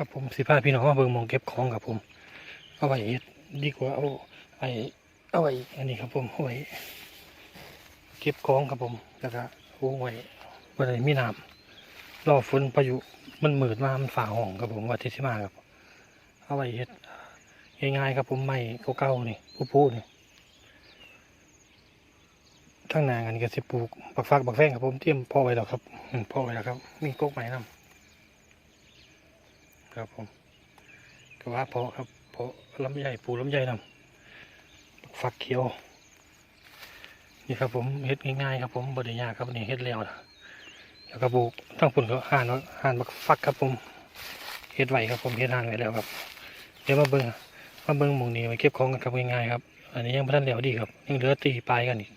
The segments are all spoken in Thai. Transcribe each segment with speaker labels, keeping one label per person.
Speaker 1: ครับผมสิพาพี่น้องมาเบิ่งมองเก็บของครับผม เอาไว้ดดีกว่าเอาไอ้เอาไว้อันนี้ครับผมเอาไว้เก็บของครับผมแล้วก็เอาไว้บ่ได้มีน้ำรอฝนพายุมันหมืดมามันฝ่าห้องครับผมว่าที่สิมาครับ เอาไว้เฮ็ดง่ายๆครับผมไม้เก่าๆนี่ผู้ๆนี่ทั้งนาอันนี้ก็สิปลูกบักฟักบักแฟงครับผมเตรียมพ่อไว้แล้วครับพ่อไว้แล้วครับ มีกกไม้นํ ครับผมก็ว่าพอครับพอลำไยปลูลำไยนำบักฟักเขียว นี่ครับผมเฮ็ดง่ายๆครับผมบไดยาครับนี่เฮ็ดแล้วแล้วก็ปลูกทั้งปุ่นก็ห่านไว้ห่านบักฟักครับผมเฮ็ดไหวครับผมเฮ็ดห่านไว้แล้วครับ เดี๋ยวมาเบิ่งมาเบิ่งหมองนี้ไว้เก็บของกันครับง่ายๆครับ อันนี้ยังไม่ทันแล้วดีครับยังเหลือตีปลายกันอีก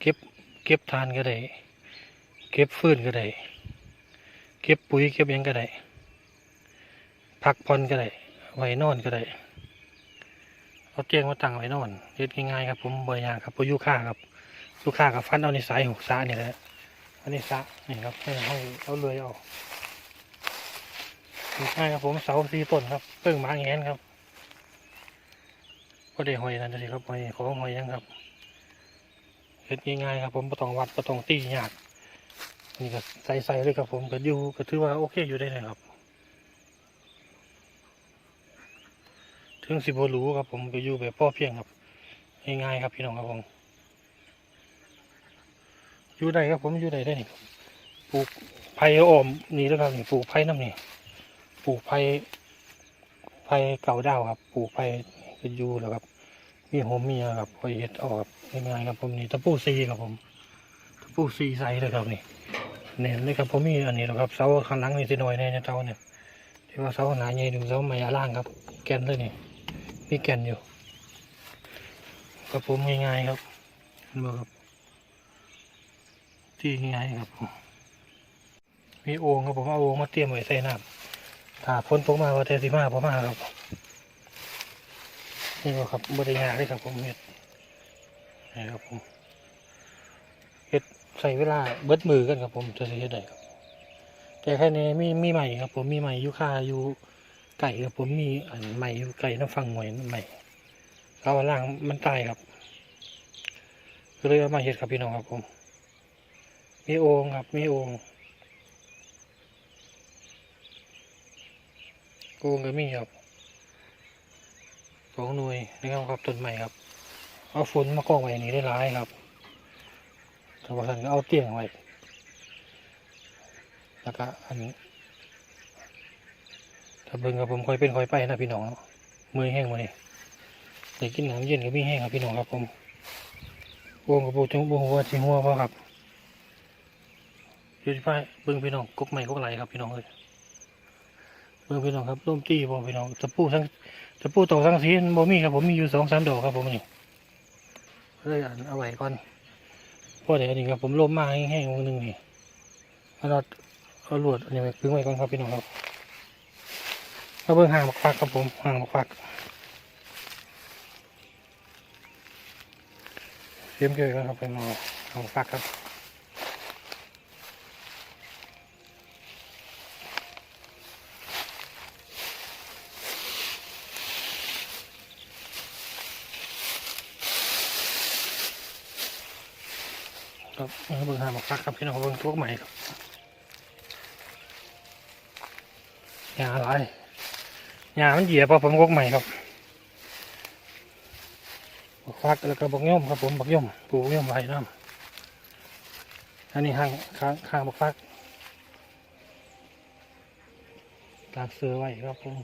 Speaker 1: เก็บเก็บทานก็ได้เก็บฟืนก็ได้เก็บปุ๋ยเก็บยังก็ได้ พักผ่อนก็ได้ไว้นอนก็ได้เอาเตียงมาตั้งไว้นอนเฮ็ดง่ายๆครับผมบ่ยากครับบ่อยู่ค่าครับยู่ค่ากับฟันเอาในสายหกสาเนี่ยแหละอันนี้สะนี่ครับให้เอาเอาเลยออกง่ายครับผมเสาสี่ต้นครับเพิ่งมาแงนครับก็ได้หอยนั่นสิครับหอยของหอยยังครับเฮ็ดง่ายๆครับผมประตองวัดประตองตียากนี่ก็ใส่ใส่เลยครับผมก็อยู่ก็ถือว่าโอเคอยู่ได้เลยครับ ถึงสิบรู้ครับ ผมก็อยู่แบบพ่อเพียงครับง่ายๆครับพี่น้องครับผมอยู่ได้ครับผมอยู่ได้ได้นี่ปลูกไผ่อ้อมนี่แล้วครับนี่ปลูกไผ่น้ำนี่ปลูกไผ่ไผ่เก่าดาวครับปลูกไผ่ก็อยู่แล้วครับ มีหอมมีอะไรครับพอเห็ดออกครับง่ายๆครับผมนี่ตะปูซีครับผมตะปูซีใสเลยครับนี่เน่นเลยครับผมมีอันนี้แหละครับเสาข้างหลังนี่สิหน่อยแน่เสาเนี่ยที่ว่าเสาหนาใหญ่ดูเสาไม้อาล่างครับ แกนเลยนี่ มีแกนอยู่ครับผมง่ายๆครับเห็นบ่ครับ ที่ง่ายๆครับผมมีโอ่งครับผมเอาโอ่งมาเตรียมไว้ใส่น้ำถ้าพ้นตกมาว่าแต่สิมาพอมาครับ นี่ก็ครับบริยากเลยครับผมเฮ็ดนี่ครับผมเฮ็ดใส่เวลาเบิดมือกันครับผมจะสิเฮ็ดได้ครับแต่แค่นี้มีมีใหม่ครับผมมีใหม่อยู่ค่าอยู่ ไก่ครับผมมีอันใหม่อยู่ไก่น้ำฟังหวยใหม่เอาล่างมันตายครับก็เลยเอามาเฮ็ดครับพี่น้องครับผม มีโอ่งครับมีโอ่งโกงก็มีครับสองหน่วยนะครับครับต้นใหม่ครับ เอาฝนมากองไว้นี่ได้ร้ายครับถ้าว่าท่านก็เอาเตียงไว้แล้วก็อันนี้ ถ้าเบิ่งกับผมคอยเป็นคอยไปนะพี่น้องเนาะมือแห้งมานี่ได้กินน้ำเย็นก็มีแห้งครับพี่น้องครับผมวงกับปูจงปูหัวชิหัวพ่อครับอยู่ที่ป้ายเบิ่งพี่น้องกบใหม่กบไหลครับพี่น้องเลยเบิ่งพี่น้องครับร่มตี้บ่พี่น้องตะปูทั้งตะปูตอกทั้งสีบ่มีครับผมมีอยู่สองสามดอกครับผมนี่เลยอันเอาไว้ก่อนพราะเดี๋ยวนี้ครับผมร่มมาแห้งๆวงหนึงนี่เอาเราเอาลวดอันนี้ไว้พึ่งไว้ก่อนครับพี่น้องครับ เอาเบิ่งห่างบักฟักครับผมห่างบักฟักเตรียมเกลือก่อนครับพี่น้องห่างบักฟักครับครับเบิ่งหาหมกฟักครับพี่น้องเบิ่งตัวใหม่ครับอย่าอะไร ยามันเหยียบพอผมกกใหม่ครับบักฟักแล้วก็บักย่อมครับผมบักย่อมปลูกย่อมไว้น้ำอันนี้ห่างข้างข้างบักฟักตากเสือไว้ครับผม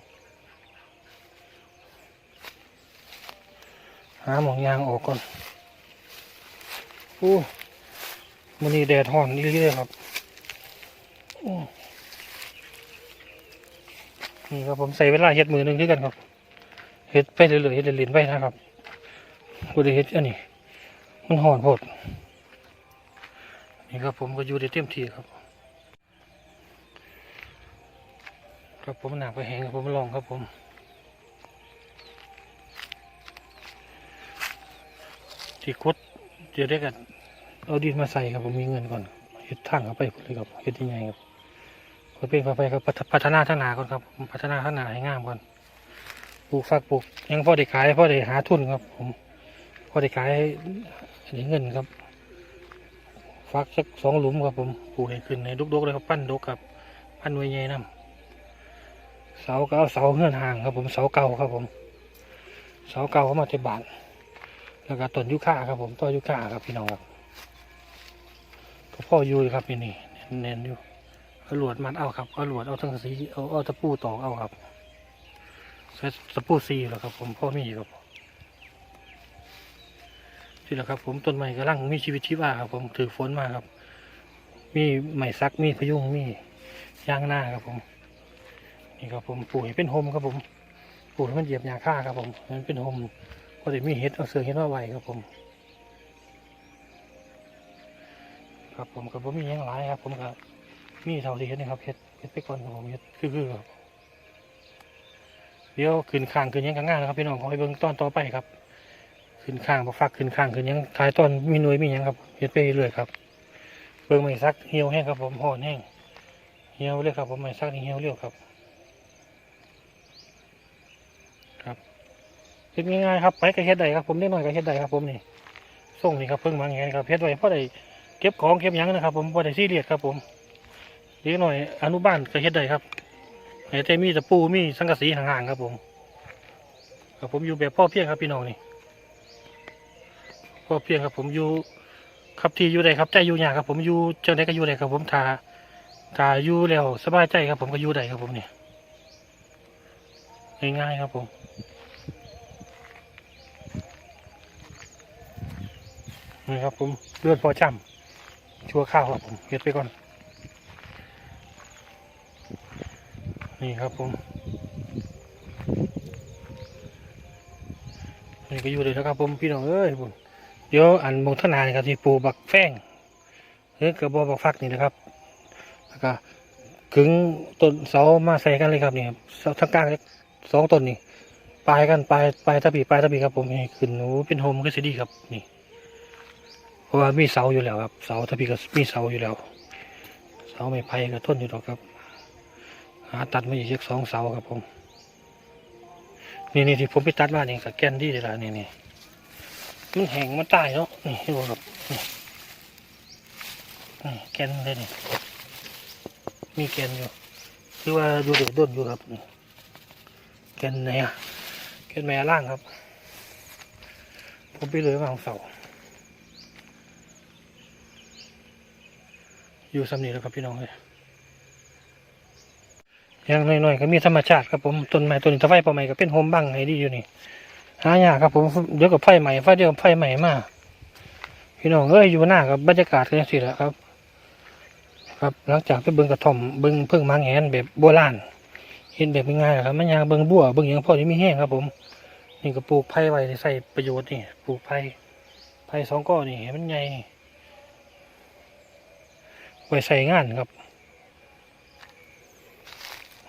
Speaker 1: หาหมองยางออกก่อนโอ้มันนี้แดดห่อนนี่เรื่อยๆครับ อู้ นี่ครับผมใส่เวลาเฮ็ดมือหนึ่งด้วยกันครับเฮ็ดไปเรื่อยๆเฮ็ดเล่นไปนะครับกูได้เฮ็ดอันนี้ มันห่อนโพดนี่ครับผมก็อยู่ได้เต็มที่ครับ ครับผมหนักไปแหงครับผมลองครับผมที่คุดเดี๋ยวได้กันเอาดินมาใส่ครับผมมีเงินก่อนเฮ็ดทางเข้าไปเลยครับเฮ็ดยังไงครับ ค่อยเป็นค่อยไปครับพัฒนาทานาก่อนครับ พัฒนาทานาให้งามก่อนปลูกฝักปลูกยังพอได้ขายพอได้หาทุนครับ ผมพอได้ขายได้เงินครับ ฟักสักสองหลุมครับผมปลูกให้ขึ้นในดกๆเลยครับปั้นดกครับปั้นไว้ใหญ่น้ำเสาก็เอาเสาเงื่อนห่างครับผมเสาเก่าครับผม เสาเก่าเขามาเทบานแล้วก็ต้นยุค่าครับผมต้นยุค่าครับพี่น้องครับก็พ่ออยู่ครับนี่นี่เน้นอยู่ เอาหลวดมัดเอาครับเอาหลวดเอาทั้งสีเอาเอาตะปูตอกเอาครับใช้ตะปูซีแล้วครับ ผมพ่อมีครับนี่แหละครับ ผมต้นไม้กำลังมีชีวิตชีวาครับ ผมถือฝนมาครับ มีไม้ซักมีพยุงมียางหน้าครับผม นี่ครับผมปลูกให้เป็นโฮมครับผมปลูกให้มันเหยียบหญ้าค่าครับผมมันเป็นโฮมก็จะมีเห็ดเอาเสือเห็ดมาไวครับผมครับผมกับผมมีหยังหลายครับผมกับ มีเท่าที่เห็ดนี่ครับเห็ดเห็ดไปก่อนครับผมเห็ดคือคือครับเดี๋ยวขึ้นข้างขึ้นยังกันง่ายนะครับพี่น้องขอให้เบิ่งตอนต่อไปครับ ขึ้นข้างบ่ฟักขึ้นข้างขึ้นยังท้ายตอนมีหน่วยมียังครับเห็ดไปเรื่อยครับ เบิ่งไม่ซักเหี่ยวแห้งครับผมห่อนแห้งเหี่ยวเลยครับผมไม่ซักนี่เหี่ยวเร็วครับ ครับเฮ็ดง่ายๆครับไปกับเฮ็ดได้ครับผมได้หน่อยกับเฮ็ดได้ครับผมนี่ส่งนี่ครับเพิ่งมาไงครับเฮ็ดไว้เพราะได้เก็บของเก็บยังนะครับผมพอได้ซีเรียสครับผม เล็กหน่อยอนุบาลก็เฮ็ดได้ครับให้แต่มีตะปูมีสังกะสีห่างๆครับผมครับผมอยู่แบบพ่อเพียงครับพี่น้องนี่พ่อเพียงครับผมอยู่ครับที่อยู่ได้ครับใจอยู่ยากครับ ผมอยู่เจ้าไหนก็อยู่ได้ครับ ผมถ้าถ้าอยู่แล้วสบายใจครับ ผมก็อยู่ได้ครับผมนี่ง่ายๆครับผมนี่ครับผมเลือดพอจำชั่วข้าวครับผมเฮ็ดไปก่อน นี่ครับผมนี่ก็อยู่เลยนะครับผมพี่น้องเอ้ยผมเดี๋ยวอันมงทนานครับที่ปูบักแฟงเฮ้ยกระบอกบักฟักนี่นะครับแล้วก็ขึงต้นเสามาใส่กันเลยครับนี่ครับเสาทั้งกลางสองต้นนี่ปลายกันปลายปลายตะบีปลายตะบีครับผมนี่ขึ้นหนูเป็นโฮมก็สิดีครับนี่เพราะว่ามีเสาอยู่แล้วครับ เสาถ้าพี่ก็มีเสาอยู่แล้ว เสาไม้ไผ่ก็ทนอยู่หรอกครับ หาตัดมาอีกสักสองเสาครับผมนี่นี่ที่ผมไปตัดมานี่กับแกนดีเลยล่ะนี่นี่มันแห้งมันตายเนาะนี่เห็นบ่ครับนี่แกนเลยนี่มีแกนอยู่คือว่าอยู่เด็กด้นอยู่ครับแกนไหนอะแกนแม่ล่างครับ ผมไปเลยมาของเสาอยู่สำนีแล้วครับพี่น้องเลย อย่างน้อยๆก็มีธรรมชาติครับผมต้นไม้ต้นตะไคร้ปอใหม่ก็เป็นโฮมบังให้ดีอยู่นี่หายากครับผมเดี๋ยวกับไฟใหม่ไฟเดียวไฟใหม่มาพี่น้องเอ้ยอยู่หน้ากับบรรยากาศก็ยังสิละครับ ครับหลังจากไปเบิ่งกระท่อมเบิ่งเพิ่งมาแงนแบบโบราณเห็นแบบง่ายๆครับมันยางเบิ่งบัวเบิ่งหยังพอที่มีแห้งครับ ผม นี่ก็ปลูกไผ่ไว้ใส่ประโยชน์นี่ปลูกไผ่ไผ่สองก้อนี่ให้มันใหญ่ไว้ใส่งานครับ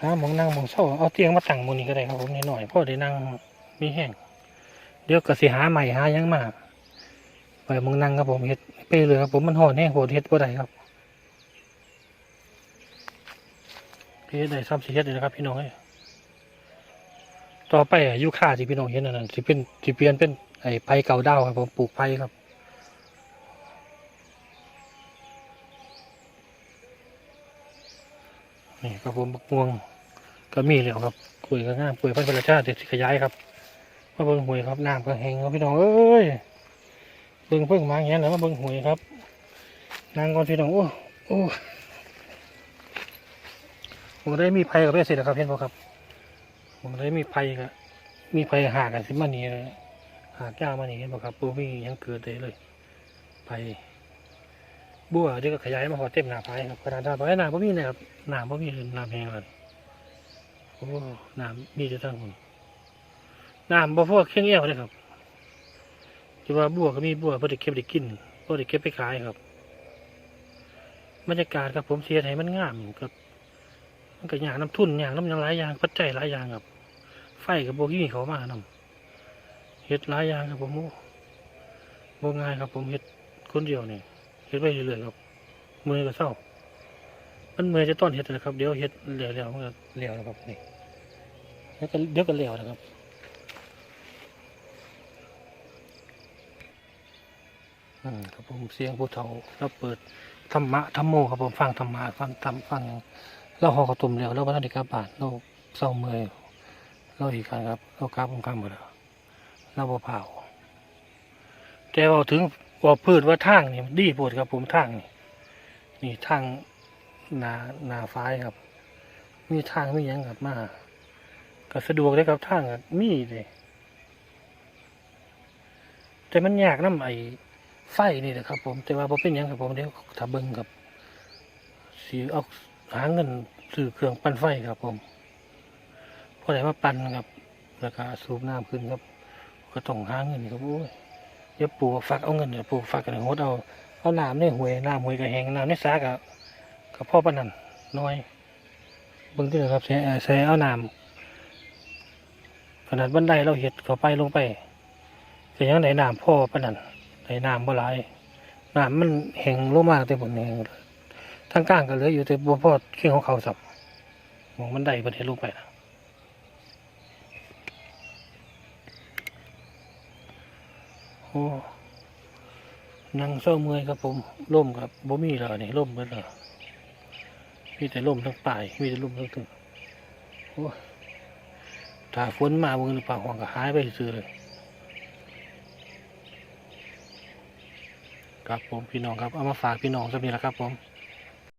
Speaker 1: หาหมองนั่งหมองเศร้าเอาเตียงมาตั้งมองนี้ก็ได้ครับผมนิดหน่อยเพราะได้นั่งมีแห้งเดี๋ยวก็สิหาใหม่หายังมาไว้หมองนั่งครับผมเฮ็ดไปเลยครับผมมันห่อนแห้งโหดเฮ็ดบ่ได้ครับเฮ็ดได้ซ้ำสิเฮ็ดเลยนะครับพี่น้องเอ้ต่อไปอายุค่าที่พี่น้องเห็นนั่นนะสิเป็นสิเปลี่ยนเป็นไอ้ไผ่เก่าดาวครับผมปลูกไผ่ครับนี่ครับผมบักม่วง ก็มีแล้วครับคุยก็ง่ามคุยพันธุ์ประชาติสิขยายครับมาเบิ่งหวยครับน้ำก็แห้งครับพี่น้องเอ้ยเบิ่งเพิ่งมาอย่างนี้แหล้วมาเบิ่งหวยครับนางก่อนพี่น้องโอ้โอ้ผมได้มีไผ่กับเพื่อนเสร็จแล้วครับเห็นป่ครับผมได้มีไผ่กับมีไผ่หากันสิมานี่เลยหากยามานี่เห็นป่ครับปูมียังเกิดเลยเลยไผ่บัวเดี๋ยวก็ขยายมาหอเต็มหน้าไผ่ครับขนาดหน้าไผ่หน้าบ่มีนะครับหน้ำบ่มีน้ำแห้งเลย อ้น้ำมีจะทั้งคนน้ำบ่พวกเครื่องเอี้ยวเลยครับจะว่าบัวก็มีบัวพอได้เก็บได้กินพอได้เก็บไปขายครับบรรยากาศครับผมเสียให้มันงามครับ มันก็อย่างน้ำทุ่นอย่างน้ำยังหลายอย่างปัจจัยหลายอย่างครับ ไฟกับโบกี้เขามานำเฮ็ดหลายอย่างครับผมโอ้บ่ง่ายครับ ผมเฮ็ดคนเดียวนี่เฮ็ดไปเรื่อยๆครับมือก็เศร้ามันเมื่อจะต้อนเห็ดนะครับ เดี๋ยวเห็ดเหลวๆมันก็เหลวนะครับนี่ เดี๋ยวก็เดี๋ยวก็เหลวนะครับอืมครับผมเสียงผู้เฒ่าเราเปิดธรรมะธรรมโมครับผมฟังธรรมะฟังธรรมฟังเราหอข้าวต้มแล้วเราบันทึกกลับานเราเศร้าเมื่อยเราอีกครั้งครับเรากลับผมคำหมดแล้วเราบ่เผาแต่ว่าถึงว่าพืชว่าทางนี่ดีปวดครับผมทางนี่นี่ทางนานาฟ้ายครับ มีทางมียังครับมา ก็สะดวกเลยครับทางมีเลยแต่มันยากน้ำไอ้ไฟนี่แหละครับ ผมแต่ว่าผมเป็นยังครับผมเดี๋ยวถ้าเบิ้งครับสีเอาหาเงินซื้อเครื่องปั่นไฟครับ ผมพอได้มาปั่นครับแล้วก็สูบน้ำขึ้นครับ ก็ต้องหาเงินครับโอ้ยเดี๋ยวปลูกฟักเอาเงินเดี๋ยวปลูกฟักกันโหดเอาเอาน้ำในห้วยน้ำห้วยก็แหงน้ำในสากับกับพ่อปนนันน้อยเบิ้งที่ไหนครับใส่ใส่เอาน้ำ นาดบันไดเราเห็ดเข้าไปลงไปก็ยังไหนน้ำพ่อปนันในน้ำบ่หลายน้ำมันแห้งลงมากแต่ผลแห้งเลยทางกลางก็เหลืออยู่แต่บ่พอเคียงของเขาสับมองมันไดประเทศลงไปนะโอ้นั่งเศร้าเมื่อยครับผมล่มครับบ่มีแล้วนี่ล่มเบิดแล้วมีแต่ล่มทั้งป่ายมีแต่ล่มทั้งตึงโอ้ ถ้าฝนมามือหรือปล่าห้องก็หายไปซื้อเลยครับผมพี่น้องครับเอามาฝากพี่น้องสักนิดละครับผม